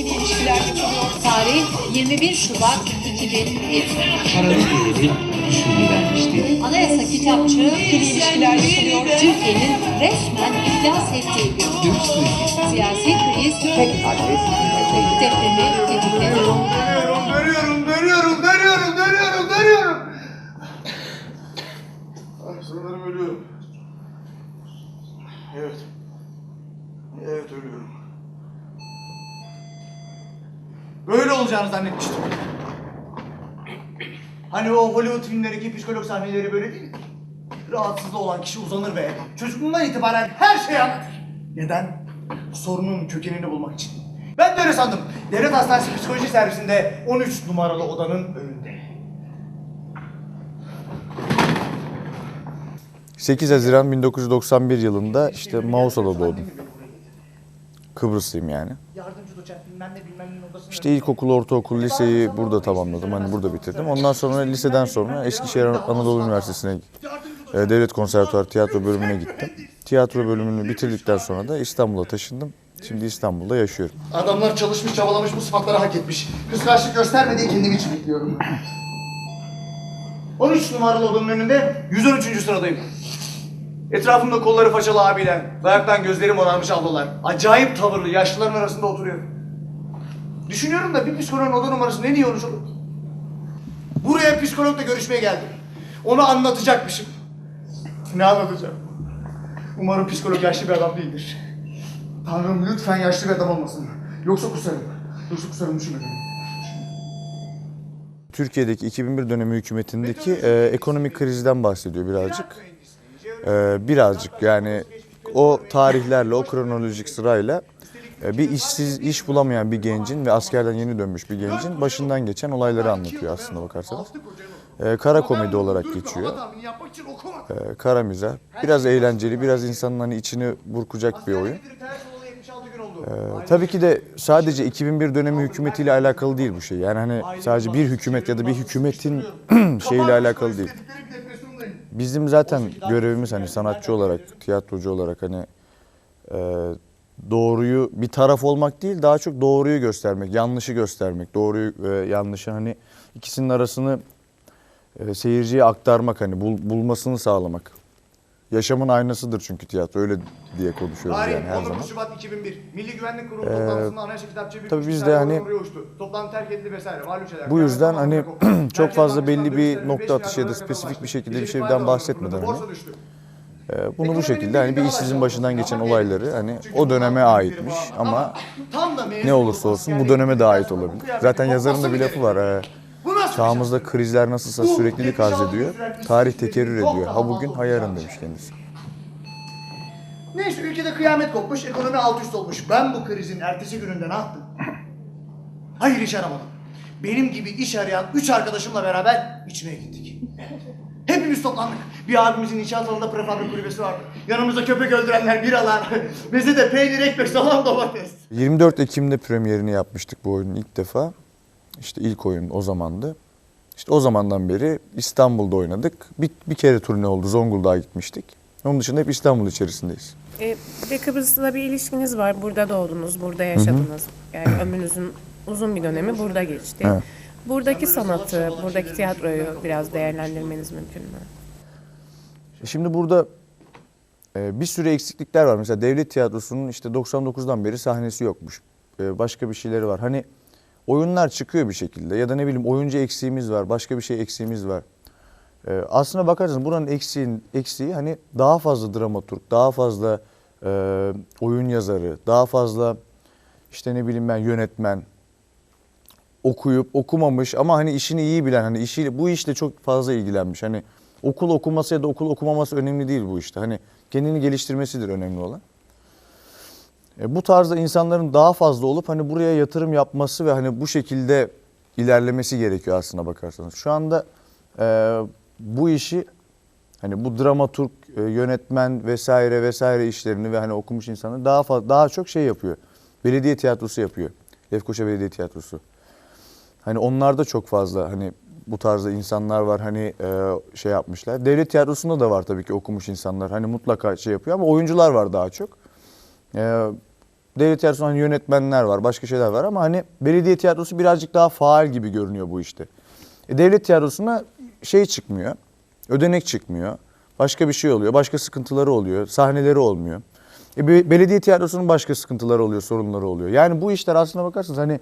ikili ilişkiler yapılıyor. Tarih 21 Şubat 2001. Paralı devletin usulü vermişti. Anayasa kitapçı ikili ilişkiler yapılıyor. Türkiye'nin resmen iflas ettiği suikastı. Siyasi kriz tek adres depremi tetikledi. Dönüyorum, dönüyorum, dönüyorum, dönüyorum, dönüyorum, dönüyorum. Ah, sanırım ölüyorum. Evet. Evet ölüyorum. Olacağını zannetmiştim. Hani o Hollywood filmlerindeki psikolog sahneleri böyle değil mi? Rahatsızlığı olan kişi uzanır ve çocukluğundan itibaren her şeyi anlatır. Neden? Sorunun kökenini bulmak için. Ben de öyle sandım. Devlet Hastanesi Psikoloji Servisinde 13 numaralı odanın önünde. 8 Haziran 1991 yılında işte Mausa'da doğdum. Kıbrıslıyım yani. Yardımcı doçent bilmem ne bilmem ne odasının İşte ilkokul, ortaokul, liseyi burada tamamladım. Hani burada bitirdim. Ondan sonra liseden sonra Eskişehir Anadolu Üniversitesi'ne e, Devlet Konservatuar Tiyatro bölümüne gittim. Tiyatro bölümünü bitirdikten sonra da İstanbul'a taşındım. Şimdi İstanbul'da yaşıyorum. Adamlar çalışmış çabalamış bu sıfatları hak etmiş. Kıskançlık gösterme diye kendim için bekliyorum. 13 numaralı odanın önünde 113. sıradayım. Etrafımda kolları façalı abiler, dayaktan gözlerim morarmış ablalar. Acayip tavırlı yaşlıların arasında oturuyor. Düşünüyorum da bir psikoloğun oda numarası ne diye olur? Buraya psikologla görüşmeye geldim. Onu anlatacakmışım. Ne anlatacağım? Umarım psikolog yaşlı bir adam değildir. Tanrım lütfen yaşlı bir adam olmasın. Yoksa kusarım. Yoksa kusarım düşünme beni. Türkiye'deki 2001 dönemi hükümetindeki e, ekonomik krizden bahsediyor birazcık. E, birazcık yani o tarihlerle, o kronolojik sırayla e, bir işsiz, iş bulamayan bir gencin ve askerden yeni dönmüş bir gencin başından geçen olayları anlatıyor aslında bakarsanız. E, kara komedi olarak geçiyor. E, kara mizah. Biraz eğlenceli, biraz insanın hani içini burkacak bir oyun. Ee, tabii ki de sadece 2001 dönemi hükümetiyle alakalı değil bu şey. Yani hani sadece bir hükümet ya da bir hükümetin şeyiyle alakalı değil. Bizim zaten görevimiz hani sanatçı olarak, tiyatrocu olarak hani e, doğruyu bir taraf olmak değil daha çok doğruyu göstermek, yanlışı göstermek, doğruyu ve yanlışı hani ikisinin arasını e, seyirciye aktarmak hani bul- bulmasını sağlamak. Yaşamın aynasıdır çünkü tiyatro öyle diye konuşuyoruz Tarih yani her 19 zaman. Şubat 2001. Milli Güvenlik Kurulu toplantısında anayasa kitapçı bir tabii biz de hani-. Toplantı terk edildi vesaire. Malum şeyler. Bu yüzden hani çok fazla belli bir nokta atışı ya da spesifik bir şekilde bir şeyden bahsetmeden hani oranı borsa düştü. e, bunu bu şekilde hani bir işsizin başından geçen olayları hani o döneme aitmiş ama Tam da mezun ne olursa olsun bu döneme de ait olabilir. Zaten yazarın da bir lafı var. e, bir Çağımızda krizler nasılsa süreklilik arz ediyor. Tarih tekerrür ediyor. Ha bugün ha yarın demiş kendisi. Neyse ülkede kıyamet kopmuş, ekonomi alt üst olmuş. Ben bu krizin ertesi gününde ne yaptım? Hayır iş aramadım. Benim gibi iş arayan üç arkadaşımla beraber içmeye gittik. Hepimiz toplandık. Bir abimizin inşaat alanında prefabrik kulübesi vardı. Yanımızda köpek öldürenler, biralar. Bize de peynir, ekmek, salam, domates. 24 Ekim'de premierini yapmıştık bu oyunun ilk defa. İşte ilk oyun o zamandı. İşte o zamandan beri İstanbul'da oynadık. Bir, bir kere turne oldu. Zonguldak'a gitmiştik. Onun dışında hep İstanbul içerisindeyiz. E, bir de Kıbrıs'la bir ilişkiniz var. Burada doğdunuz, burada yaşadınız. Yani ömrünüzün uzun bir dönemi burada geçti. Evet. Buradaki sanatı, buradaki tiyatroyu biraz değerlendirmeniz mümkün mü? E Şimdi burada e, bir sürü eksiklikler var. Mesela devlet tiyatrosunun işte 99'dan beri sahnesi yokmuş. E, başka bir şeyleri var. Hani oyunlar çıkıyor bir şekilde ya da ne bileyim oyuncu eksiğimiz var, başka bir şey eksiğimiz var. E, aslına bakarsanız buranın eksiğin, eksiği hani daha fazla dramaturg, daha fazla e, oyun yazarı, daha fazla işte ne bileyim ben yönetmen okuyup okumamış ama hani işini iyi bilen hani işiyle bu işle çok fazla ilgilenmiş. Hani okul okuması ya da okul okumaması önemli değil bu işte. Hani kendini geliştirmesidir önemli olan. E, bu tarzda insanların daha fazla olup hani buraya yatırım yapması ve hani bu şekilde ilerlemesi gerekiyor aslına bakarsanız. Şu anda e, bu işi hani bu dramaturg, e, yönetmen vesaire vesaire işlerini ve hani okumuş insanlar daha fazla daha çok şey yapıyor. Belediye tiyatrosu yapıyor. Lefkoşa Belediye Tiyatrosu. Hani onlarda çok fazla hani bu tarzda insanlar var hani e, şey yapmışlar. Devlet tiyatrosunda da var tabii ki okumuş insanlar. Hani mutlaka şey yapıyor ama oyuncular var daha çok. E, devlet tiyatrosunun hani yönetmenler var, başka şeyler var ama hani belediye tiyatrosu birazcık daha faal gibi görünüyor bu işte. E, devlet tiyatrosuna şey çıkmıyor, ödenek çıkmıyor. Başka bir şey oluyor, başka sıkıntıları oluyor, sahneleri olmuyor. E, be- belediye tiyatrosunun başka sıkıntıları oluyor, sorunları oluyor. Yani bu işler aslına bakarsanız hani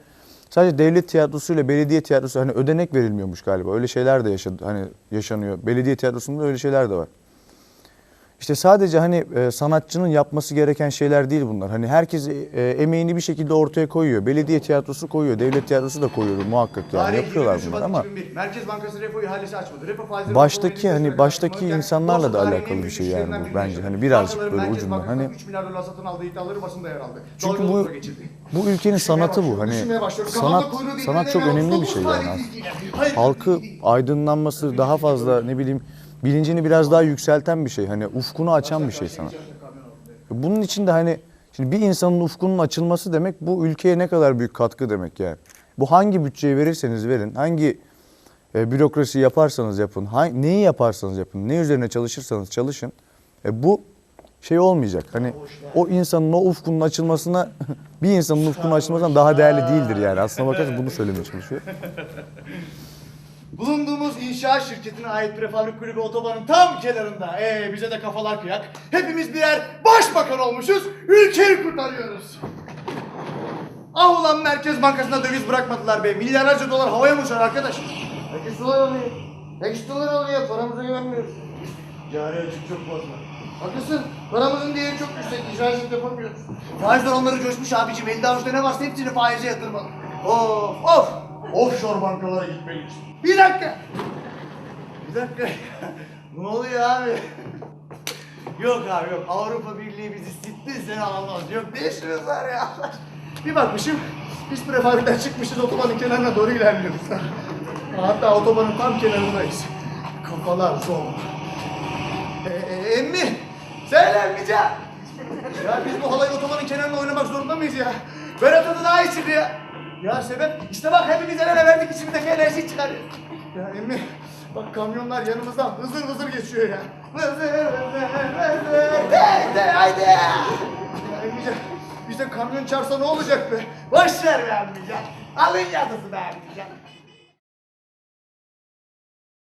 sadece devlet tiyatrosuyla belediye tiyatrosu hani ödenek verilmiyormuş galiba. Öyle şeyler de yaşadı, hani yaşanıyor. Belediye tiyatrosunda öyle şeyler de var. İşte sadece hani e, sanatçının yapması gereken şeyler değil bunlar. Hani herkes e, emeğini bir şekilde ortaya koyuyor. Belediye tiyatrosu koyuyor, devlet tiyatrosu da koyuyordur muhakkak yani Tarih yapıyorlar 23 bunlar Şubat ama 2001. Merkez Bankası repo ihalesi açmadı. Repo faizleri Baştaki hani baştaki insanlarla da alakalı bir şey yani bu bence. Hani birazcık böyle ucundan. Hani 3 milyar dolar satın aldığı iddiaları basında yer aldı. Çünkü bu- bu ülkenin sanatı bu. Hani sanat sanat çok önemli bir şey yani. Halkı aydınlanması daha fazla ne bileyim bilincini biraz daha yükselten bir şey. Hani ufkunu açan bir şey sana. Bunun için de hani şimdi bir insanın ufkunun açılması demek bu ülkeye ne kadar büyük katkı demek yani. Bu hangi bütçeyi verirseniz verin, hangi e, bürokrasi yaparsanız yapın, hangi, neyi yaparsanız yapın, ne üzerine çalışırsanız çalışın. E, bu şey olmayacak. Hani o insanın o ufkunun açılmasına bir insanın ufkunun açılmasından daha değerli değildir yani. Aslına bakarsanız bunu söylemeye çalışıyor. Bulunduğumuz inşaat şirketine ait prefabrik kulübü otobanın tam kenarında. Ee bize de kafalar kıyak. Hepimiz birer başbakan olmuşuz. Ülkeyi kurtarıyoruz. Ah ulan Merkez Bankası'na döviz bırakmadılar be. Milyarlarca dolar havaya mı uçar arkadaş? Peki dolar alıyor. Peki dolar alıyor. Paramıza güvenmiyoruz. Cari açık çok fazla. Haklısın. Paramızın değeri çok yüksek. İhracat yapamıyoruz. Faizler onları coşmuş abicim. Elde avuçta ne varsa hepsini faize yatırmalı. Of of. Offshore bankalara gitmeliyiz. Bir dakika. Bir dakika. ne oluyor abi? yok abi yok. Avrupa Birliği bizi sitti seni alamaz. Yok ne işimiz var ya? bir bakmışım. Biz prefabrikten çıkmışız otobanın kenarına doğru ilerliyoruz. Hatta otobanın tam kenarındayız. Kafalar zor. Ee, e, emmi. Söylenmeyeceğim. Ya biz bu halayı otobanın kenarında oynamak zorunda mıyız ya? Berat adı daha iyi çıktı ya. Ya sebep? İşte bak hepimiz el ele verdik içimizdeki enerji çıkarıyor. Ya emmi bak kamyonlar yanımızdan hızır hızır geçiyor ya. Hızır hızır hızır. Haydi haydi. Ya emmice bize kamyon çarpsa ne olacak be? Boş ver be emmice. Alın yazısı be emmice.